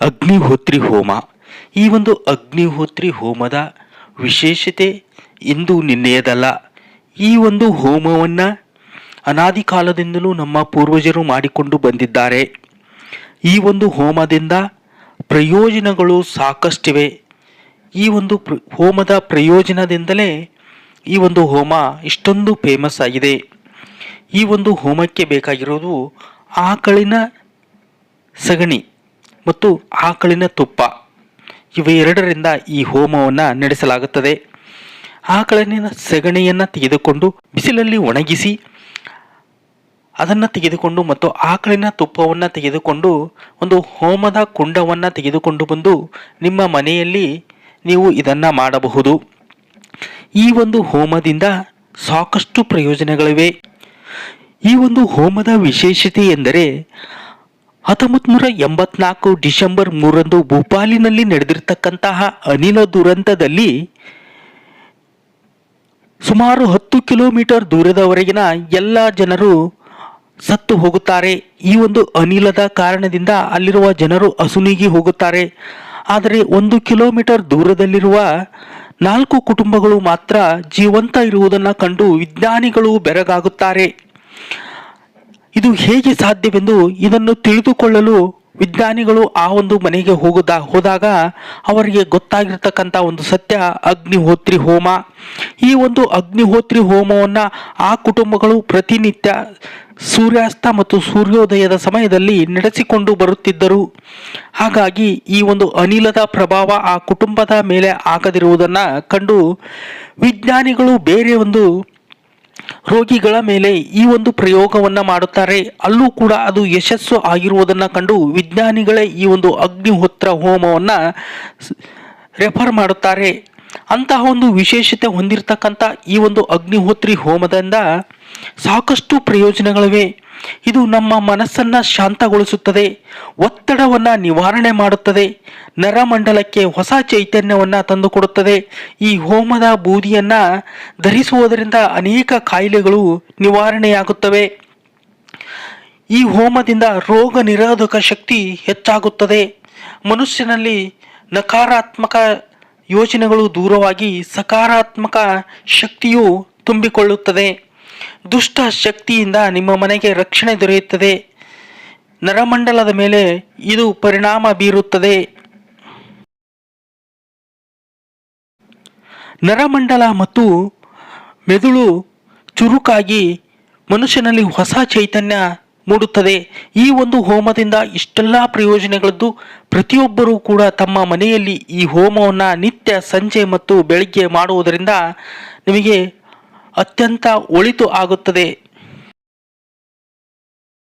ಅಗ್ನಿಹೋತ್ರಿ ಹೋಮ. ಈ ಒಂದು ಅಗ್ನಿಹೋತ್ರಿ ಹೋಮದ ವಿಶೇಷತೆ ಇಂದು ನಿನ್ನೆಯದಲ್ಲ. ಈ ಒಂದು ಹೋಮವನ್ನು ಅನಾದಿ ಕಾಲದಿಂದಲೂ ನಮ್ಮ ಪೂರ್ವಜರು ಮಾಡಿಕೊಂಡು ಬಂದಿದ್ದಾರೆ. ಈ ಒಂದು ಹೋಮದಿಂದ ಪ್ರಯೋಜನಗಳು ಸಾಕಷ್ಟಿವೆ. ಈ ಒಂದು ಪ್ರ, ಹೋಮದ ಪ್ರಯೋಜನದಿಂದಲೇ ಈ ಒಂದು ಹೋಮ ಇಷ್ಟೊಂದು ಫೇಮಸ್ ಆಗಿದೆ. ಈ ಒಂದು ಹೋಮಕ್ಕೆ ಬೇಕಾಗಿರೋದು ಆಕಳಿನ ಸಗಣಿ. ಮತ್ತು ಆಕಳಿನ ತುಪ್ಪ. ಇವೆರಡರಿಂದ ಈ ಹೋಮವನ್ನು ನಡೆಸಲಾಗುತ್ತದೆ. ಆಕಳಿನ ಸಗಣಿಯನ್ನು ತೆಗೆದುಕೊಂಡು ಬಿಸಿಲಲ್ಲಿ ಒಣಗಿಸಿ, ಅದನ್ನು ತೆಗೆದುಕೊಂಡು ಮತ್ತು ಆಕಳಿನ ತುಪ್ಪವನ್ನು ತೆಗೆದುಕೊಂಡು ಒಂದು ಹೋಮದ ಕುಂಡವನ್ನು ತೆಗೆದುಕೊಂಡು ಬಂದು ನಿಮ್ಮ ಮನೆಯಲ್ಲಿ ನೀವು ಇದನ್ನು ಮಾಡಬಹುದು. ಈ ಒಂದು ಹೋಮದಿಂದ ಸಾಕಷ್ಟು ಪ್ರಯೋಜನಗಳಿವೆ. ಈ ಒಂದು ಹೋಮದ ವಿಶೇಷತೆ ಎಂದರೆ ಹತ್ತೊಂಬತ್ತು ನೂರ ಎಂಬತ್ನಾಲ್ಕು ಡಿಸೆಂಬರ್ ಮೂರಂದು ಭೂಪಾಲಿನಲ್ಲಿ ನಡೆದಿರ್ತಕ್ಕಂತಹ ಅನಿಲ ದುರಂತದಲ್ಲಿ ಸುಮಾರು ಹತ್ತು ಕಿಲೋಮೀಟರ್ ದೂರದವರೆಗಿನ ಎಲ್ಲ ಜನರು ಸತ್ತು ಹೋಗುತ್ತಾರೆ. ಈ ಒಂದು ಅನಿಲದ ಕಾರಣದಿಂದ ಅಲ್ಲಿರುವ ಜನರು ಅಸುನೀಗಿ ಹೋಗುತ್ತಾರೆ. ಆದರೆ ಒಂದು ಕಿಲೋಮೀಟರ್ ದೂರದಲ್ಲಿರುವ ನಾಲ್ಕು ಕುಟುಂಬಗಳು ಮಾತ್ರ ಜೀವಂತ ಇರುವುದನ್ನು ಕಂಡು ವಿಜ್ಞಾನಿಗಳು ಬೆರಗಾಗುತ್ತಾರೆ. ಇದು ಹೇಗೆ ಸಾಧ್ಯವೆಂದು ಇದನ್ನು ತಿಳಿದುಕೊಳ್ಳಲು ವಿಜ್ಞಾನಿಗಳು ಆ ಒಂದು ಮನೆಗೆ ಹೋಗದ ಹೋದಾಗ ಅವರಿಗೆ ಗೊತ್ತಾಗಿರ್ತಕ್ಕಂಥ ಒಂದು ಸತ್ಯ, ಅಗ್ನಿಹೋತ್ರಿ ಹೋಮ. ಈ ಒಂದು ಅಗ್ನಿಹೋತ್ರಿ ಹೋಮವನ್ನು ಆ ಕುಟುಂಬಗಳು ಪ್ರತಿನಿತ್ಯ ಸೂರ್ಯಾಸ್ತ ಮತ್ತು ಸೂರ್ಯೋದಯದ ಸಮಯದಲ್ಲಿ ನಡೆಸಿಕೊಂಡು ಬರುತ್ತಿದ್ದರು. ಹಾಗಾಗಿ ಈ ಒಂದು ಅನಿಲದ ಪ್ರಭಾವ ಆ ಕುಟುಂಬದ ಮೇಲೆ ಆಗದಿರುವುದನ್ನು ಕಂಡು ವಿಜ್ಞಾನಿಗಳು ಬೇರೆ ಒಂದು ರೋಗಿಗಳ ಮೇಲೆ ಈ ಒಂದು ಪ್ರಯೋಗವನ್ನು ಮಾಡುತ್ತಾರೆ. ಅಲ್ಲೂ ಕೂಡ ಅದು ಯಶಸ್ಸು ಆಗಿರುವುದನ್ನು ಕಂಡು ವಿಜ್ಞಾನಿಗಳೇ ಈ ಒಂದು ಅಗ್ನಿಹೋತ್ರ ಹೋಮವನ್ನು ರೆಫರ್ ಮಾಡುತ್ತಾರೆ. ಅಂತಹ ಒಂದು ವಿಶೇಷತೆ ಹೊಂದಿರತಕ್ಕಂಥ ಈ ಒಂದು ಅಗ್ನಿಹೋತ್ರಿ ಹೋಮದಿಂದ ಸಾಕಷ್ಟು ಪ್ರಯೋಜನಗಳಿವೆ. ಇದು ನಮ್ಮ ಮನಸ್ಸನ್ನು ಶಾಂತಗೊಳಿಸುತ್ತದೆ, ಒತ್ತಡವನ್ನು ನಿವಾರಣೆ ಮಾಡುತ್ತದೆ, ನರಮಂಡಲಕ್ಕೆ ಹೊಸ ಚೈತನ್ಯವನ್ನು ತಂದುಕೊಡುತ್ತದೆ. ಈ ಹೋಮದ ಬೂದಿಯನ್ನು ಧರಿಸುವುದರಿಂದ ಅನೇಕ ಕಾಯಿಲೆಗಳು ನಿವಾರಣೆಯಾಗುತ್ತವೆ. ಈ ಹೋಮದಿಂದ ರೋಗ ನಿರೋಧಕ ಶಕ್ತಿ ಹೆಚ್ಚಾಗುತ್ತದೆ. ಮನುಷ್ಯನಲ್ಲಿ ನಕಾರಾತ್ಮಕ ಯೋಚನೆಗಳು ದೂರವಾಗಿ ಸಕಾರಾತ್ಮಕ ಶಕ್ತಿಯು ತುಂಬಿಕೊಳ್ಳುತ್ತದೆ. ದುಷ್ಟ ಶಕ್ತಿಯಿಂದ ನಿಮ್ಮ ಮನೆಗೆ ರಕ್ಷಣೆ ದೊರೆಯುತ್ತದೆ. ನರಮಂಡಲದ ಮೇಲೆ ಇದು ಪರಿಣಾಮ ಬೀರುತ್ತದೆ. ನರಮಂಡಲ ಮತ್ತು ಮೆದುಳು ಚುರುಕಾಗಿ ಮನುಷ್ಯನಲ್ಲಿ ಹೊಸ ಚೈತನ್ಯ ಮೂಡುತ್ತದೆ. ಈ ಒಂದು ಹೋಮದಿಂದ ಇಷ್ಟೆಲ್ಲ ಪ್ರಯೋಜನಗಳದ್ದು ಪ್ರತಿಯೊಬ್ಬರೂ ಕೂಡ ತಮ್ಮ ಮನೆಯಲ್ಲಿ ಈ ಹೋಮವನ್ನು ನಿತ್ಯ, ಸಂಜೆ ಮತ್ತು ಬೆಳಿಗ್ಗೆ ಮಾಡುವುದರಿಂದ ನಿಮಗೆ ಅತ್ಯಂತ ಒಳಿತು ಆಗುತ್ತದೆ.